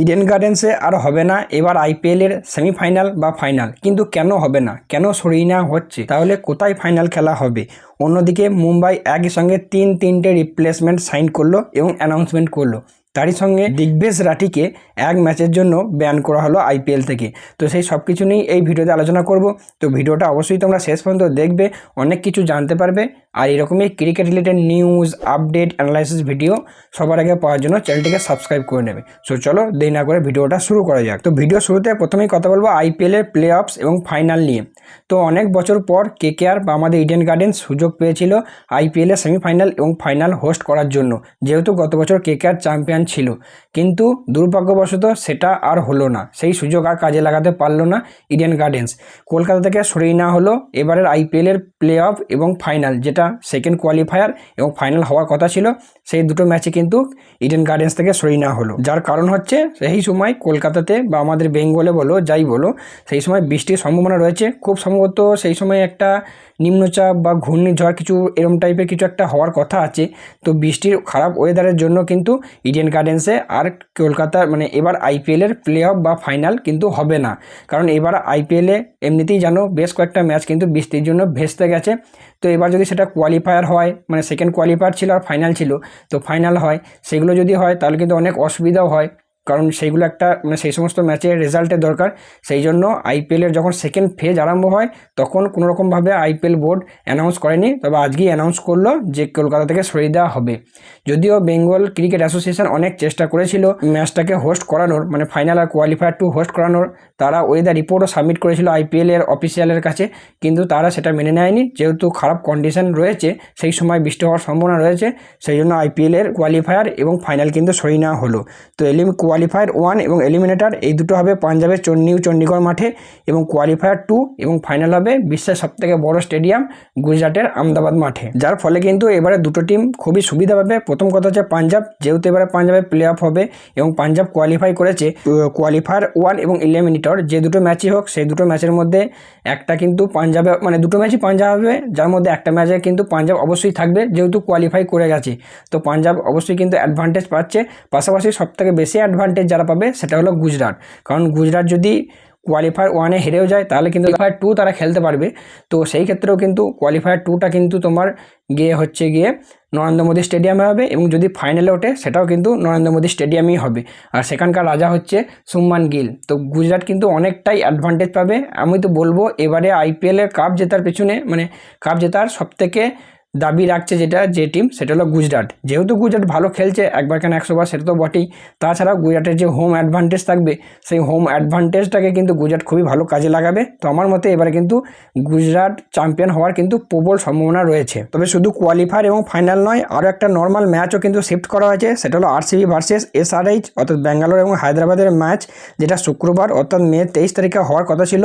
Eden গার্ডেন্সে আর হবে না, এবার আইপিএলের সেমিফাইনাল বা ফাইনাল কিন্তু কেন হবে না? কেন সরিয়ে নেওয়া হচ্ছে? তাহলে কোথায় ফাইনাল খেলা হবে? অন্যদিকে মুম্বাই একই সঙ্গে তিন তিনটে রিপ্লেসমেন্ট সাইন করল এবং অ্যানাউন্সমেন্ট করল। তারই সঙ্গে দিগ্বেশ রাঠিকে এক ম্যাচের জন্য ব্যান করা হলো আইপিএল থেকে। তো সেই সব কিছু নিয়েই এই ভিডিওতে আলোচনা করব। তো ভিডিওটা অবশ্যই তোমরা শেষ পর্যন্ত দেখবে, অনেক কিছু জানতে পারবে। আর এরকমই cricket related news update analysis video সবার আগে পাওয়ার জন্য চ্যানেলটিকে সাবস্ক্রাইব করে নেবে। সো চলো দেরি না করে ভিডিওটা শুরু করা যাক। তো ভিডিও শুরুতে প্রথমেই কথা বলব আইপিএলের প্লে অফস এবং ফাইনাল নিয়ে। তো অনেক বছর পর কে কেকেআর বা আমাদের ইডেন গার্ডেন্স সুযোগ পেয়েছিল আইপিএলের সেমিফাইনাল এবং ফাইনাল হোস্ট করার জন্য। যেহেতু গত বছর কে কেকেআর চ্যাম্পিয়ন ছিল। কিন্তু দুর্ভাগ্যবশত সেটা আর হলো না। সেই সুযোগ আর কাজে লাগাতে পারল না ইডেন গার্ডেন্স কলকাতা থেকে সরিয়ে নেওয়া হলো এবারের আইপিএলের প্লে অফ এবং ফাইনাল যেটা সেকেন্ড কোয়ালিফায়ার এবং ফাইনাল হওয়ার কথা ছিল। সেই দুটো ম্যাচে কিন্তু ইডেন গার্ডেন্স থেকে সরিয়ে নেওয়া হলো। যার কারণ হচ্ছে সেই সময় কলকাতাতে বা আমাদের বেঙ্গলে বলো, যাই বলো, সেই সময় বৃষ্টির সম্ভাবনা রয়েছে। খুব সম্ভবত সেই সময় একটা নিম্নচাপ বা ঘূর্ণিঝড় কিছু এরম টাইপের কিছু একটা হওয়ার কথা আছে। তো বৃষ্টির খারাপ ওয়েদারের জন্য কিন্তু ইডেন গার্ডেন্সে আর কলকাতার মানে এবার আইপিএলের প্লে অফ বা ফাইনাল কিন্তু হবে না। কারণ এবার আইপিএলে এমনিতেই জানো বেশ কয়েকটা ম্যাচ কিন্তু বৃষ্টির জন্য ভেস্তে গেছে। তো এবার যদি সেটা কোয়ালিফায়ার হয় মানে সেকেন্ড কোয়ালিফায়ার ছিল আর ফাইনাল ছিল, তো ফাইনাল হয়। সেগুলো যদি হয়, তাহলে কিন্তু অনেক অসুবিধাও হয়। কারণ সেইগুলো একটা মানে সেই সমস্ত ম্যাচের রেজাল্টের দরকার। সেই জন্য আইপিএলের যখন সেকেন্ড ফেজ আরম্ভ হয়, তখন কোনো রকমভাবে আইপিএল বোর্ড অ্যানাউন্স করেনি। তবে আজকেই অ্যানাউন্স করল যে কলকাতা থেকে সরিয়ে দেওয়া হবে। যদিও বেঙ্গল ক্রিকেট অ্যাসোসিয়েশন অনেক চেষ্টা করেছিল ম্যাচটাকে হোস্ট করানোর মানে ফাইনাল আর কোয়ালিফায়ার টু হোস্ট করানোর। তারা ওয়েদার রিপোর্টও সাবমিট করেছিল আইপিএলের অফিসিয়ালের কাছে, কিন্তু তারা সেটা মেনে নেয়নি। যেহেতু খারাপ কন্ডিশন রয়েছে, সেই সময় বৃষ্টি হওয়ার সম্ভাবনা রয়েছে, সেই জন্য আইপিএলের কোয়ালিফায়ার এবং ফাইনাল কিন্তু সরিয়ে নেওয়া হলো। তো এলিম কোয়ালিফায়ার ওয়ান এবং এলিমিনেটার এই দুটো হবে পাঞ্জাবের চন্নিউ চণ্ডীগড় মাঠে এবং কোয়ালিফায়ার টু এবং ফাইনাল হবে বিশ্বের সবথেকে বড় স্টেডিয়াম গুজরাটের আমদাবাদ মাঠে। যার ফলে কিন্তু এবারে দুটো টিম খুবই সুবিধা পাবে। প্রথম কথা হচ্ছে পাঞ্জাব, যেহেতু এবারে পাঞ্জাবের প্লে অফ হবে এবং পাঞ্জাব কোয়ালিফাই করেছে কোয়ালিফায়ার ওয়ান এবং এলিমিনেটর যে দুটো ম্যাচই হোক, সেই দুটো ম্যাচের মধ্যে একটা কিন্তু পাঞ্জাবে মানে দুটো ম্যাচই পাঞ্জাব হবে যার মধ্যে একটা ম্যাচে কিন্তু পাঞ্জাব অবশ্যই থাকবে, যেহেতু কোয়ালিফাই করে গেছে। তো পাঞ্জাব অবশ্যই কিন্তু অ্যাডভান্টেজ পাচ্ছে। পাশাপাশি সবথেকে বেশি অ্যাডভান্টেজ যারা পাবে, সেটা হলো গুজরাট। কারণ গুজরাট যদি কোয়ালিফায়ার ওয়ানে হেরেও যায় তাহলে কিন্তু কোয়ালিফায়ার টু তারা খেলতে পারবে। তো সেই ক্ষেত্রেও কিন্তু কোয়ালিফায়ার টুটা কিন্তু তোমার গিয়ে হচ্ছে গিয়ে নরেন্দ্র মোদী স্টেডিয়ামে হবে এবং যদি ফাইনালে ওঠে সেটাও কিন্তু নরেন্দ্র মোদী স্টেডিয়ামেই হবে। আর সেখানকার রাজা হচ্ছে সুম্মান গিল। তো গুজরাট কিন্তু অনেকটাই অ্যাডভান্টেজ পাবে। আমি তো বলব এবারে আইপিএলের কাপ জেতার পেছনে মানে কাপ জেতার সবথেকে দাবি রাখছে যেটা, যে টিম সেটা হলো গুজরাট। যেহেতু গুজরাট ভালো খেলছে, একবার কেন একশো বার সেটা তো বটেই। তাছাড়াও গুজরাটের যে হোম অ্যাডভান্টেজ থাকবে, সেই হোম অ্যাডভান্টেজটাকে কিন্তু গুজরাট খুবই ভালো কাজে লাগাবে। তো আমার মতে এবারে কিন্তু গুজরাট চ্যাম্পিয়ন হওয়ার কিন্তু প্রবল সম্ভাবনা রয়েছে। তবে শুধু কোয়ালিফায়ার এবং ফাইনাল নয়, আরও একটা নর্মাল ম্যাচও কিন্তু শিফট করা হয়েছে। সেটা হলো আরসিবি ভার্সেস এসআরএইচ অর্থাৎ ব্যাঙ্গালোর এবং হায়দ্রাবাদের ম্যাচ যেটা শুক্রবার, অর্থাৎ মে তেইশ তারিখে হওয়ার কথা ছিল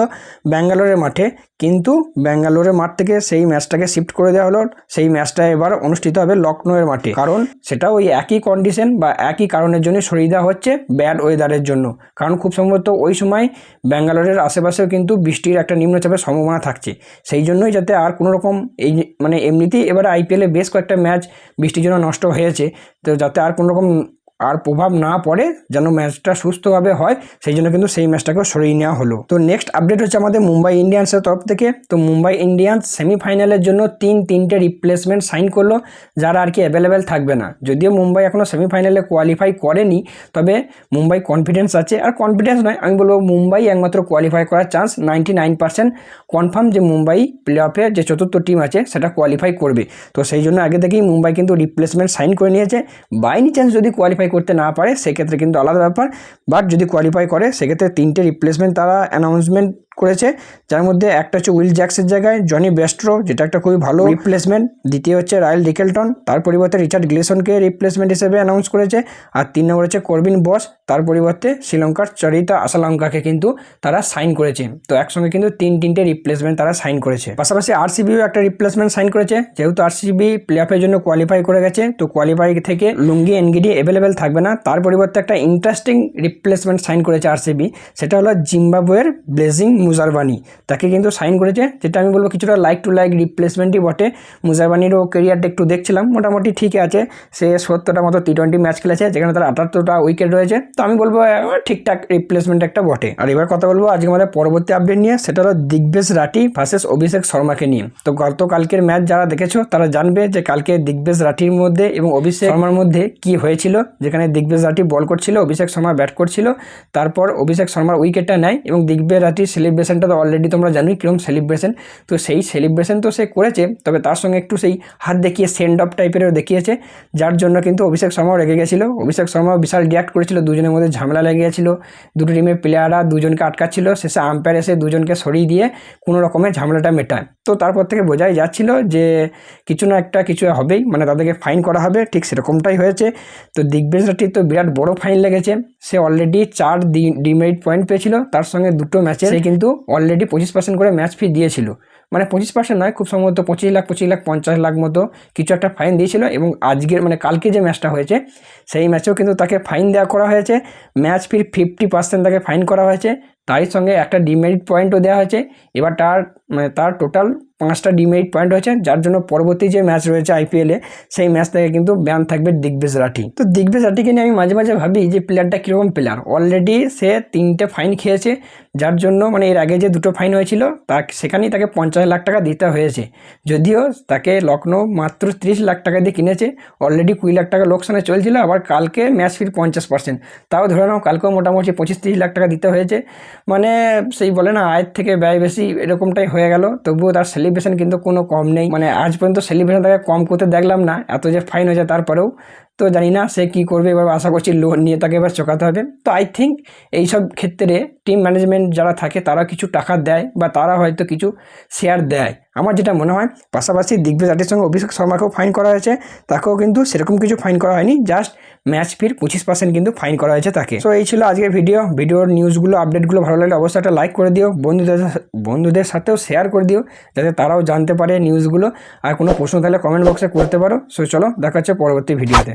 ব্যাঙ্গালোরের মাঠে। কিন্তু ব্যাঙ্গালোরের মাঠ থেকে সেই ম্যাচটাকে শিফট করে দেওয়া হলো। সেই ম্যাচটা এবার অনুষ্ঠিত হবে লখনৌয়ের মাঠে। কারণ সেটা ওই একই কন্ডিশন বা একই কারণের জন্য সরিয়ে দেওয়া হচ্ছে ব্যাড ওয়েদারের জন্য। কারণ খুব সম্ভবত ওই সময় ব্যাঙ্গালোরের আশেপাশেও কিন্তু বৃষ্টির একটা নিম্নচাপের সম্ভাবনা থাকছে। সেই জন্যই যাতে আর কোনো রকম এই মানে এমনিতেই এবারে আইপিএলে বেশ কয়েকটা ম্যাচ বৃষ্টির জন্য নষ্ট হয়েছে। তো যাতে আর কোনো রকম আর প্রভাব না পড়ে যেন ম্যাচটা সুস্থভাবে হয়, সেই জন্য কিন্তু সেই ম্যাচটাকেও সরিয়ে নেওয়া হলো। তো নেক্সট আপডেট হচ্ছে আমাদের মুম্বাই ইন্ডিয়ান্সের তরফ থেকে। তো মুম্বাই ইন্ডিয়ান্স সেমিফাইনালের জন্য তিন তিনটে রিপ্লেসমেন্ট সাইন করল, যারা আর কি অ্যাভেলেবেল থাকবে না। যদিও মুম্বাই এখনও সেমিফাইনালে কোয়ালিফাই করেনি, তবে মুম্বাই কনফিডেন্স আছে। আর কনফিডেন্স নয়, আমি বলব মুম্বাই একমাত্র কোয়ালিফাই করার chance ninety nine percent confirm যে মুম্বাই প্লে অফে যে চতুর্থ টিম আছে, সেটা কোয়ালিফাই করবে। তো সেই জন্য আগে থেকেই মুম্বাই কিন্তু রিপ্লেসমেন্ট সাইন করে নিয়েছে। বাইনি চান্স যদি কোয়ালিফাই করতে না পারে, সেক্ষেত্রে কিন্তু আলাদা ব্যাপার। বাট যদি কোয়ালিফাই করে, সেক্ষেত্রে তিনটে রিপ্লেসমেন্ট তারা অ্যানাউন্সমেন্ট করেছে। যার মধ্যে একটা হচ্ছে উইল জ্যাক্সের জায়গায় জনি বেস্ট্রো যেটা একটা খুবই ভালো রিপ্লেসমেন্ট দ্বিতীয় হচ্ছে রায়েল ডিকেলটন তার পরিবর্তে রিচার্ড গ্লেসনকে রিপ্লেসমেন্ট হিসেবে অ্যানাউন্স করেছে। আর তিন নম্বর হচ্ছে করবিন বস তার পরিবর্তে শ্রীলঙ্কার চরিতা আসালঙ্কাকে কিন্তু তারা সাইন করেছে। তো একসঙ্গে কিন্তু তিন তিনটে রিপ্লেসমেন্ট তারা সাইন করেছে। পাশাপাশি আরসিবিও একটা রিপ্লেসমেন্ট সাইন করেছে। যেহেতু আরসিবি প্লে অফের জন্য কোয়ালিফাই করে গেছে তো কোয়ালিফাই থেকে লুঙ্গি এনগিডি অ্যাভেলেবেল থাকবে না। তার পরিবর্তে একটা ইন্টারেস্টিং রিপ্লেসমেন্ট সাইন করেছে আরসিবি সেটা হলো জিম্বাবুয়ের ব্লেজিং মুজারবানি। তাকে কিন্তু সাইন করেছে, যেটা আমি বলব কিছুটা লাইক টু লাইক রিপ্লেসমেন্টই বটে। মুজারবানিরও কেরিয়ারটা একটু দেখছিলাম, মোটামুটি ঠিক আছে। সে সত্তরটা মতো টি টোয়েন্টি ম্যাচ খেলেছে, যেখানে তার আটাত্তরটা উইকেট রয়েছে। তো আমি বলব ঠিকঠাক রিপ্লেসমেন্ট একটা বটে। আর এবার কথা বলব, আজকে আমাদের পরবর্তী আপডেট নিয়ে, সেটা হলো দিগ্বেশ রাঠি ভার্সেস অভিষেক শর্মাকে নিয়ে। তো গতকালকের ম্যাচ যারা দেখেছ, তারা জানবে যে কালকে দিগ্বেশ রাঠির মধ্যে এবং অভিষেক শর্মার মধ্যে কি হয়েছিল। যেখানে দিগ্বেশ রাঠি বল করছিল, অভিষেক শর্মা ব্যাট করছিল। তারপর অভিষেক শর্মার উইকেটটা নেয় এবং দিগ্বেশ রাঠি রাঠির সেলিব্রেশনটা তো অলরেডি তোমরা জানোই কীরকম সেলিব্রেশন তো সেই সেলিব্রেশন তো সে করেছে, তবে তার সঙ্গে একটু সেই হাত দেখিয়ে সেন্ড অফ টাইপেরও দেখিয়েছে, যার জন্য কিন্তু অভিষেক শর্মাও রেগে গেছিল। অভিষেক শর্মাও বিশাল রিয়াক্ট করেছিল, দুজনের মধ্যে ঝামেলা লেগে গেছিল। দুটো টিমের প্লেয়াররা দুজনকে আটকাচ্ছিল, শেষে আম্পায়ার এসে দুজনকে সরিয়ে দিয়ে কোনো রকমের ঝামেলাটা মেটায়। তো তারপর থেকে বোঝাই যাচ্ছিল যে কিছু না একটা কিছু হবেই মানে তাদেরকে ফাইন করা হবে, ঠিক সেরকমটাই হয়েছে। তো দিগ্বেশ রাঠির তো বিরাট বড় ফাইন লেগেছে। সে অলরেডি চার ডিমেরিট পয়েন্ট পেয়েছিল, তার সঙ্গে দুটো ম্যাচে সে কিন্তু অলরেডি পঁচিশ পার্সেন্ট করে ম্যাচ ফি দিয়েছিল। মানে পঁচিশ পার্সেন্ট নয়, খুব সম্ভবত পঁচিশ লাখ পঁচিশ লাখ, পঞ্চাশ লাখ মতো কিছু একটা ফাইন দিয়েছিল এবং আজকের মানে কালকে যে ম্যাচটা হয়েছে, সেই ম্যাচেও কিন্তু তাকে ফাইন দেওয়া করা হয়েছে। ম্যাচ ফির ফিফটি পার্সেন্ট তাকে ফাইন করা হয়েছে। তারই সঙ্গে একটা ডিমেরিট পয়েন্টও দেওয়া হয়েছে। এবার তার মানে তার টোটাল পাঁচটা ডিমেরিট পয়েন্ট হয়েছে, যার জন্য পরবর্তী যে ম্যাচ রয়েছে আইপিএলে সেই ম্যাচ থেকে কিন্তু ব্যান থাকবে দিগ্বেশ রাঠি। তো দিগ্বেশ রাঠিকে নিয়ে আমি মাঝে মাঝে ভাবি যে প্লেয়ারটা কীরকম প্লেয়ার অলরেডি সে তিনটে ফাইন খেয়েছে, যার জন্য মানে এর আগে যে দুটো ফাইন হয়েছিল তা সেখানেই তাকে পঞ্চাশ লাখ টাকা দিতে হয়েছে। যদিও তাকে লখনৌ মাত্র তিরিশ লাখ টাকা দিয়ে কিনেছে অলরেডি কুড়ি লাখ টাকা লোকসানে চলছিল, আবার কালকে ম্যাচ ফির পঞ্চাশ পার্সেন্ট তাও ধরে নাও, কালকেও মোটামুটি পঁচিশ তিরিশ লাখ টাকা দিতে হয়েছে। মানে সেই বলে না, আয়ের থেকে ব্যয় বেশি এরকমটাই হয়ে গেল। তবুও তার সেলিব্রেশন কিন্তু কোনো কম নেই। মানে আজ পর্যন্ত সেলিব্রেশন তাকে কম করতে দেখলাম না, এত যে ফাইন হয়েছে তারপরেও। তো জানি না সে কী করবে, এবার আশা করছি লোন নিয়ে তাকে এবার চোকাতে হবে। তো আই থিঙ্ক এইসব ক্ষেত্রে টিম ম্যানেজমেন্ট যারা থাকে তারা কিছু টাকা দেয় বা তারা হয়তো কিছু শেয়ার দেয়। আমার যেটা মনে হয়, পাশাপাশি দিগ্বিজয় আটির সঙ্গে অভিষেক শর্মাকেও ফাইন করা হয়েছে। তাকেও কিন্তু সেরকম কিছু ফাইন করা হয়নি। জাস্ট ম্যাচ ফির পঁচিশ পার্সেন্ট কিন্তু ফাইন করা হয়েছে তাকে। তো এই ছিল আজকের ভিডিও ভিডিওর নিউজগুলো আপডেটগুলো ভালো লাগলে অবশ্যই একটা লাইক করে দিও। বন্ধুদের বন্ধুদের সাথেও শেয়ার করে দিও, যাতে তারাও জানতে পারে নিউজগুলো আর কোনো প্রশ্ন তাহলে কমেন্ট বক্সে করতে পারো। সো চলো, দেখা হচ্ছে পরবর্তী ভিডিওতে